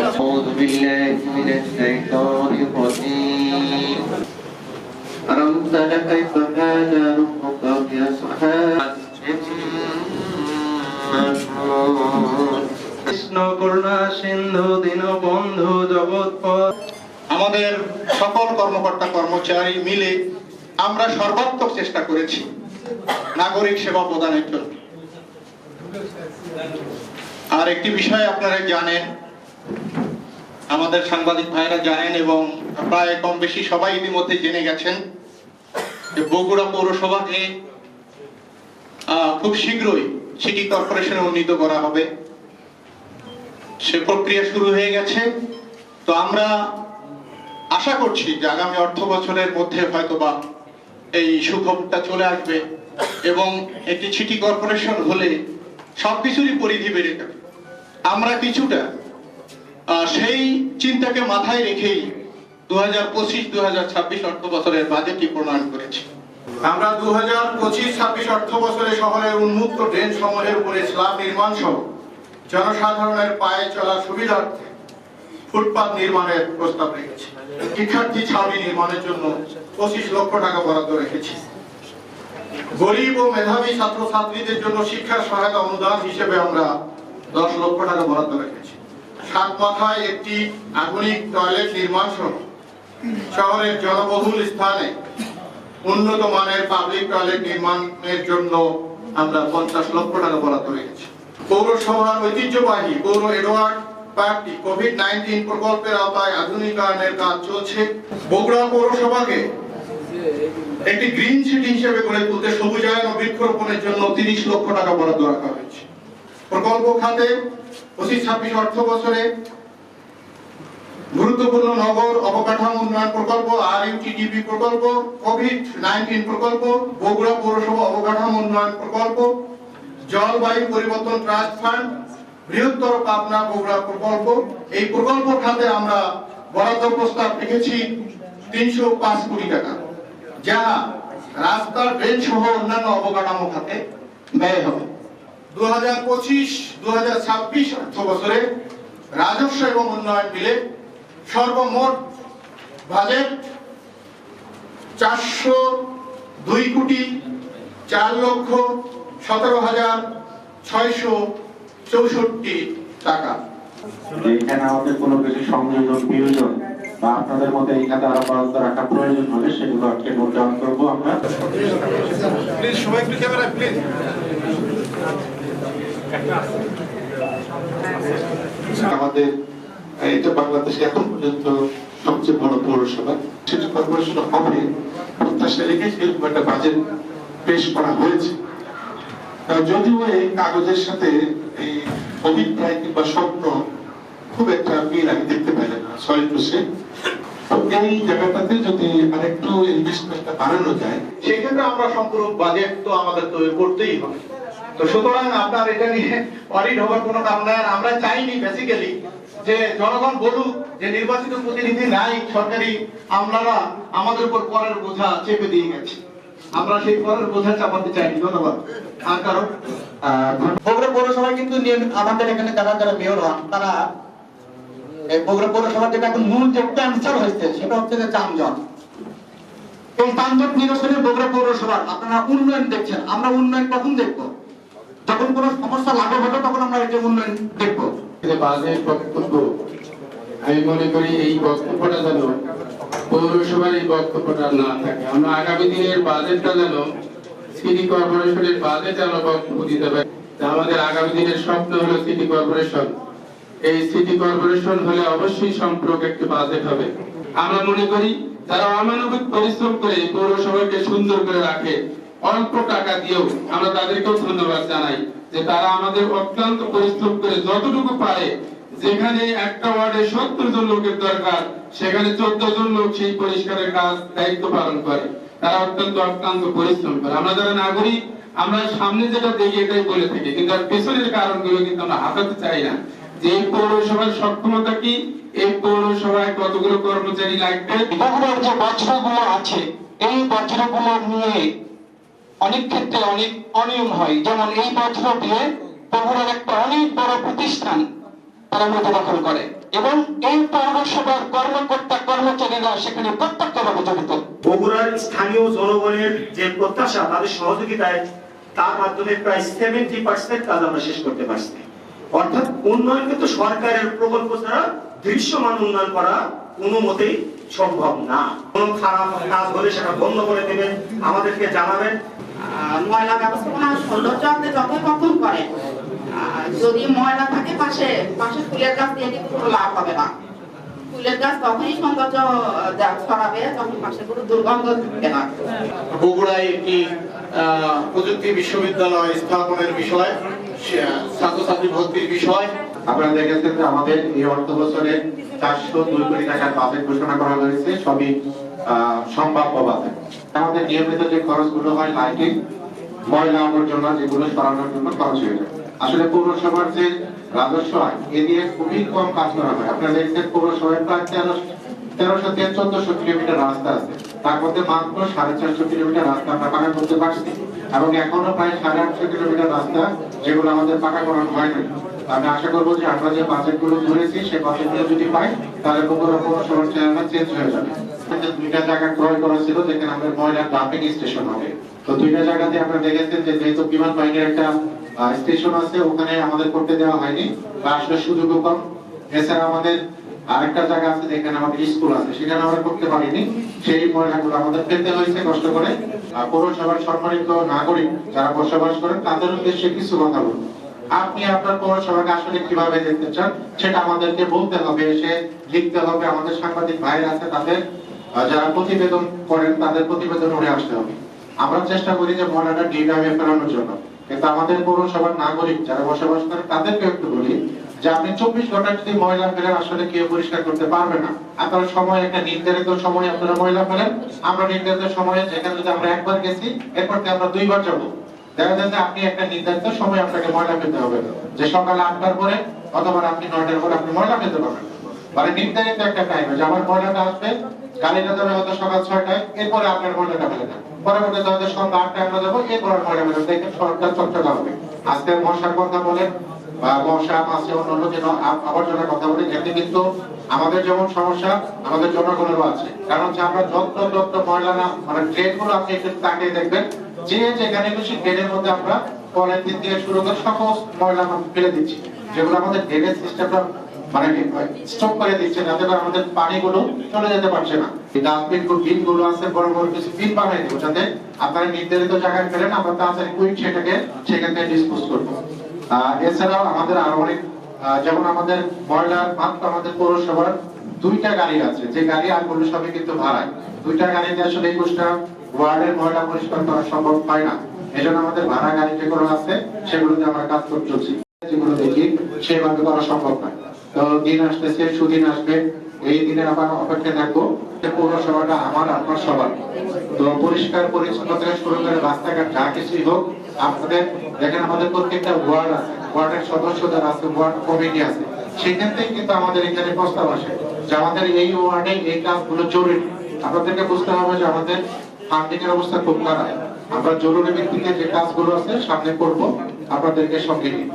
أعوذ بالله من الشيطان الرجيم ألم تر كيف كان ربك بأصحاب কৃষ্ণ করুণা সিন্ধু দীনবন্ধু জগৎপথ আমাদের সকল কর্মকর্তা কর্মচারী মিলে আমরা সর্বাত্মক চেষ্টা করেছি নাগরিক সেবা প্রদানের জন্য আর একটি বিষয় আপনারা জানেন, আমাদের সাংবাদিক ভাইরা জানেন এবং প্রায় কম বেশি সবাই ইতিমধ্যে জেনে গেছেন যে বগুড়া পৌরসভাকে খুব শীঘ্রই সিটি কর্পোরেশনে উন্নীত করা হবে। সে প্রক্রিয়া শুরু হয়ে গেছে। তো আমরা আশা করছি যে আগামী অর্থ বছরের মধ্যে হয়তোবা এই সুখবরটা চলে আসবে এবং একটি সিটি কর্পোরেশন হলে সবকিছুরই পরিধি বেড়ে যাবে। আমরা কিছুটা সেই চিন্তাকে মাথায় রেখেই দু হাজার পঁচিশ দু হাজার ছাব্বিশ অর্থ বছরের বাজেটটি প্রণয়ন করেছি। আমরা দু হাজার পঁচিশ, ছাব্বিশ অর্থ বছরে শহরের উন্মুক্ত ড্রেন সমূহের উপরে স্ল্যাব নির্মাণ সহ জনসাধারণের পায়ে চলার সুবিধার্থে ফুটপাত নির্মাণের প্রস্তাব রেখেছি। শিক্ষার্থী ছাউনি নির্মাণের জন্য পঁচিশ লক্ষ টাকা বরাদ্দ রেখেছি। গরিব ও মেধাবী ছাত্র ছাত্রীদের জন্য শিক্ষা সহায়তা অনুদান হিসেবে আমরা দশ লক্ষ টাকা বরাদ্দ রেখেছি। সাত মাথায় একটি আধুনিক টয়লেট নির্মাণ সহ শহরের জনবহুল স্থানে উন্নত মানের পাবলিক টয়লেট নির্মাণের জন্য আমরা পঞ্চাশ লক্ষ টাকা বরাদ্দ রেখেছি। পৌরসভার ঐতিহ্যবাহী পৌর এডওয়ার্ড পার্কটি কোভিড নাইন্টিন প্রকল্পের আওতায় আধুনিকায়নের কাজ চলছে। বগুড়া পৌরসভাকে একটি গ্রিন সিটি হিসেবে গড়ে তুলতে সবুজায়ন ও বৃক্ষরোপণের জন্য তিরিশ লক্ষ টাকা বরাদ্দ রাখা হয়েছে। প্রকল্প খাতে পঁচিশ ছাব্বিশ অর্থ বছরে গুরুত্বপূর্ণ নগর অবকাঠামো উন্নয়ন প্রকল্প আর ইউটিডিপি প্রকল্প কোভিড নাইন্টিন প্রকল্প, বগুড়া পৌরসভা অবকাঠামো উন্নয়ন প্রকল্প জলবায়ু পরিবর্তন ট্রাস্ট ফান্ড, বৃহত্তর পাবনা বগুড়া প্রকল্প। এই প্রকল্প খাতে আমরা বরাদ্দ প্রস্তাব রেখেছি তিনশো পাঁচ কোটি টাকা। যা রাস্তার ড্রেন সহ অন্যান্য অবকাঠামো খাতে ব্যয় হবে। দু হাজার পঁচিশ দু হাজার ছাব্বিশ অর্থ বছরে রাজস্ব এবং উন্নয়ন মিলে সর্বমোট বাজেট চারশো দুই কোটি চার লক্ষ সতেরো হাজার ছয়শো চৌষট্টি টাকা। এখানে আমাদের কোনো কিছু সংযোজন, বিয়োজন বা আপনাদের মধ্যে এখানে আরও বরাদ্দ রাখা প্রয়োজন হলে সেগুলো আজকে নোট ডাউন করব আমরা। প্লিজ সবাই একটু ক্যামেরা প্লিজ আমাদের এটা বাংলাদেশে এখন পর্যন্ত সবচেয়ে বড় পৌরসভা সিটি কর্পোরেশন হবে প্রত্যাশা রেখে এরকম একটা বাজেট পেশ করা হয়েছে। যদিও এই কাগজের সাথে এই অভিপ্রায় কিংবা স্বপ্ন খুব একটা মিল আমি দেখতে পাই না। সরি টু সে এই জায়গাটাতে যদি আরেকটু ইনভেস্টমেন্টটা বাড়ানো যায় সেক্ষেত্রে আমরা সম্পূরক বাজেট তো আমাদের তৈরি করতেই হবে। তো সুতরাং আপনার এটা নিয়ে অডিট হওয়ার কোনো কারণ নাই। আমরা চাইনি বেসিক্যালি যে জনগণ বলুক যে নির্বাচিত প্রতিনিধি নাই, সরকারি আমলারা আমাদের উপর করের বোঝা চেপে দিয়ে গেছে। আমরা সেই করের বোঝা চাপাতে চাইনি, ধন্যবাদ। আর কারণ পৌরসভায় কিন্তু আমাদের এখানে যারা যারা মেয়র হন, তারা এই বগুড়া পৌরসভার যেটা এখন মূল যে ক্যান্সার হয়েছে, সেটা হচ্ছে যে যানজট। এই যানজট নিরসনে বগুড়া পৌরসভার আপনারা উন্নয়ন দেখছেন, আমরা উন্নয়ন কখন যখন সমস্যা হবে, তখন আমরা উন্নয়ন আমি মনে করি এই বক্তব্যটা যেন পৌরসভার এই বক্তব্যটা না থাকে। আমরা আগামী দিনের বাজেটটা যেন সিটি কর্পোরেশনের বাজেট যেন বক্তব্য দিতে পারি। আমাদের আগামী দিনের স্বপ্ন হলো সিটি কর্পোরেশন এই সিটি কর্পোরেশন হলে অবশ্যই সম্পর্ক একটি বাজেট হবে। আমরা মনে করি, যারা অমানবিক পরিশ্রম করে পৌরসভাকে সুন্দর করে রাখে, অল্প টাকা দিয়েও আমরা তাদেরকেও ধন্যবাদ জানাই যে তারা আমাদের অক্লান্ত পরিশ্রম করে যতটুকু পারে, যেখানে একটা ওয়ার্ডে সত্তর জন লোকের দরকার, সেখানে চোদ্দ জন লোক সেই পরিষ্কারের কাজ, দায়িত্ব পালন করে। তারা অত্যন্ত অক্লান্ত পরিশ্রম করে। আমরা যারা নাগরিক, আমরা সামনে যেটা দেখি এটাই বলে থাকি। কিন্তু পেছনের কারণগুলো কিন্তু আমরা হাতাতে চাই না। যে এই পৌরসভার সক্ষমতা কি? এই পৌরসভায় কতগুলো কর্মচারী লাগবে? বগুড়ার যে বজ্রগুলো আছে এই বজ্রগুলো নিয়ে অনেক ক্ষেত্রে অনেক অনিয়ম হয়। যেমন এই বজ্র দিয়ে বগুড়ার একটা অনেক বড় প্রতিষ্ঠান তারা মতো দখল করে এবং এই পৌরসভার কর্মকর্তা কর্মচারীরা সেখানে প্রত্যক্ষভাবে জড়িত। বগুড়ার স্থানীয় জনগণের যে প্রত্যাশা তাদের সহযোগিতায় তার মাধ্যমে প্রায় সেভেন্টি পার্সেন্ট কাজ আমরা শেষ করতে পারছি। অর্থাৎ উন্নয়ন কিন্তু সরকারের প্রকল্প ছাড়া দৃশ্যমান উন্নয়ন করা কোনো মতেই সম্ভব না। কোন খারাপ কাজ হলে সেটা বন্ধ করে দেবেন আমাদেরকে জানাবেন। ময়লা ব্যবস্থাপনা সৌন্দর্য আপনি করেন যদি ময়লা থাকে পাশে পাশে ফুলের গাছ দিয়ে কিন্তু কোনো লাভ হবে না। ফুলের গাছ তখনই সৌন্দর্য ছড়াবে যখন পাশে কোনো দুর্গন্ধ থাকবে না। বগুড়ায় একটি আহ, প্রযুক্তি বিশ্ববিদ্যালয় স্থাপনের বিষয় ছাত্রছাত্রী ভর্তির বিষয়। আপনারা দেখেছেন যে আমাদের এই অর্থ বছরে চারশো দুই কোটি টাকার বাজেট ঘোষণা করা হয়েছে। সবই সম্ভাব্য বাজেট আমাদের নিয়মিত যে খরচগুলো হয় লাইটিং ময়লা আবর্জনা যেগুলো সরানোর জন্য খরচ হয়ে যায়। আসলে পৌরসভার যে রাজস্ব আয়, এ দিয়ে খুবই কম কাজ করা হয়। আপনারা দেখছেন পৌরসভায় প্রায় তেরো, তেরোশো থেকে চোদ্দশো কিলোমিটার রাস্তা আছে। তার মধ্যে মাত্র সাড়ে চারশো কিলোমিটার রাস্তা আমরা পাকা করতে পারছি। এবং এখনও প্রায় সাড়ে আটশো কিলোমিটার রাস্তা যেগুলো আমাদের পাকাকরণ হয়নি আমি আশা করব যে আমরা যে বাজেটগুলো ধরেছি, সেই বাজেটগুলো যদি পাই, তাহলে বগুড়া চেঞ্জ হয়ে যাবে। আমাদের স্টেশন হবে। তো দুইটা জায়গাতে দেখেছেন যেহেতু বিমান একটা স্টেশন আছে, ওখানে আমাদের করতে দেওয়া হয়নি। বা আসলে সুযোগও কম। এছাড়া আমাদের আরেকটা জায়গা আছে যেখানে আমাদের স্কুল আছে, সেখানে আমরা করতে পারিনি। সেই ময়লাগুলো আমাদের পেতে হয়েছে কষ্ট করে। পৌরসভার সম্মানিত নাগরিক যারা বসবাস করেন, তাদের উদ্দেশ্যে কিছু কথা বলব আপনি আপনার পৌরসভাকে আসলে কীভাবে দেখতে চান, সেটা আমাদেরকে বলতে হবে, এসে লিখতে হবে। আমাদের সাংবাদিক ভাইরা আছে, তাদের যারা প্রতিবেদন করেন, তাদের প্রতিবেদন উঠে আসতে হবে। আমরা চেষ্টা করি যে ময়লাটা ডিগ্রামে ফেরানোর জন্য। কিন্তু আমাদের পৌরসভার নাগরিক যারা বসবাস করে তাদেরকে একটু বলি যে আপনি চব্বিশ ঘণ্টা যদি ময়লা ফেলেন, আসলে কেউ পরিষ্কার করতে পারবে না। আপনার সময়, একটা নির্ধারিত সময় আপনারা ময়লা ফেলেন। আমরা নির্ধারিত সময়ে যেখানে যদি আমরা একবার গেছি, এরপর আমরা দুইবার যাব। দেখা যায় যে আপনি একটা নির্ধারিত সময় আপনাকে ময়লা ফেলতে হবে। যে সকাল আটটার পরে অথবা আপনি নয়টার পরে আপনি ময়লা ফেলতে পারবেন। মানে নির্ধারিত একটা টাইম যে আমার ময়লাটা আসবে গাড়িটা যাবে হয়তো সকাল ছয়টায়, এরপরে আপনার ময়লাটা ফেলে দেন। পরবর্তীতে হয়তো সন্ধ্যা আটটায় আমরা যাব, এরপর ময়লা ফেলে দেখেন সরকার চকচকা হবে আজকে মশার কথা বলেন বা আবর্জনার কথা বলি, এতে কিন্তু আমাদের যেমন সমস্যা, আমাদের জনগণেরও আছে। কারণ হচ্ছে আমরা যত যত ময়লা না মানে গুলো আপনি একটু তাকিয়ে দেখবেন, যে যেখানে খুশি মধ্যে আমরা শুরু করে ময়লা ফেলে দিচ্ছি। যেগুলো আমাদের সিস্টেমটা মানে স্টক করে দিচ্ছে, যাতে আমাদের পানিগুলো চলে যেতে পারছে না। এই ডাস্টবিন বিনগুলো আছে, বড় বড় কিছু বিন বানাই দেবো, যাতে আপনারা নির্ধারিত জায়গায় ফেলেন, আমরা তাড়াতাড়ি সেটাকে সেখান থেকে ডিসপোজ করব। এছাড়াও আমাদের আরও অনেক যেমন আমাদের ময়লা মাত্র আমাদের পৌরসভার দুইটা গাড়ি আছে। যে গাড়ি আর সবই কিন্তু ভাড়ায়। দুইটা গাড়িতে আসলে একুশটা ওয়ার্ডের ময়লা পরিষ্কার করা সম্ভব হয় না। আমাদের ভাড়া গাড়ি যেগুলো আছে, সেগুলোতে আমরা কাজ চলছি। যেগুলো দেখি করা সম্ভব নয়। তো দিন আসতেছে, সুদিন আসবে। এই আবার অপেক্ষা থাকব পৌরসভাটা আমার আপনার সবার। তো পরিষ্কার পরিচ্ছন্ন থেকে শুরু করে রাস্তাঘাট যা কিছুই হোক আপনাদের, দেখেন আমাদের প্রত্যেকটা ওয়ার্ড আছে, ওয়ার্ডের সদস্য যারা আছে, ওয়ার্ড কমিটি আছে। সেখান থেকে কিন্তু আমাদের এখানে প্রস্তাব আসে যে আমাদের এই ওয়ার্ডে এই কাজগুলো জরুরি। আপনাদেরকে বুঝতে হবে যে আমাদের ফান্ডিং এর অবস্থা খুব খারাপ। আমরা জরুরি ভিত্তিতে যে কাজগুলো আছে, সামনে করব, আপনাদেরকে সঙ্গে নিয়ে।